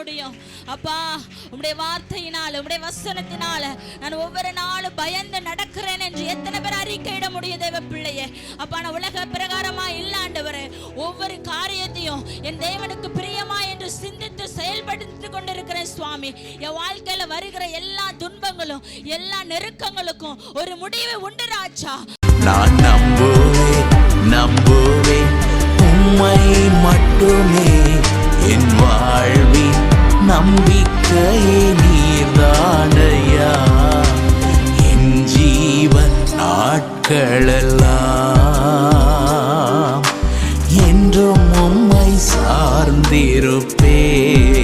முடியும். அப்பா உம்முடைய வார்த்தையினால் உம்முடைய வசனத்தினால நான் ஒவ்வொரு நாளும் பயந்து நடக்கிறேன் என்று எத்தனை பேர் அறிக்கையிட முடியும் தேவ பிள்ளையே. அப்பா நான் உலக பிரகாரமா இல்லாண்டவர் ஒவ்வொரு காரியத்தையும் என் தேவனுக்கு பிரியமா என்று சிந்தித்து செயல்படுத்தி கொண்டிருக்கிறேன் சுவாமி. என் வாழ்க்கையில வருகிற எல்லா துன்பங்களும் எல்லா நெருக்கங்களுக்கும் ஒரு முடிவு உண்டு ராஜா. நான் நம்புவேன் நம்புவேன். உம்மை மட்டுமே என் வாழ்வின் நம்பிக்கையே நீர்தானையா? என் ஜீவ நாட்களெல்லாம் என்றும் உம்மை சார்ந்திருப்பேன்.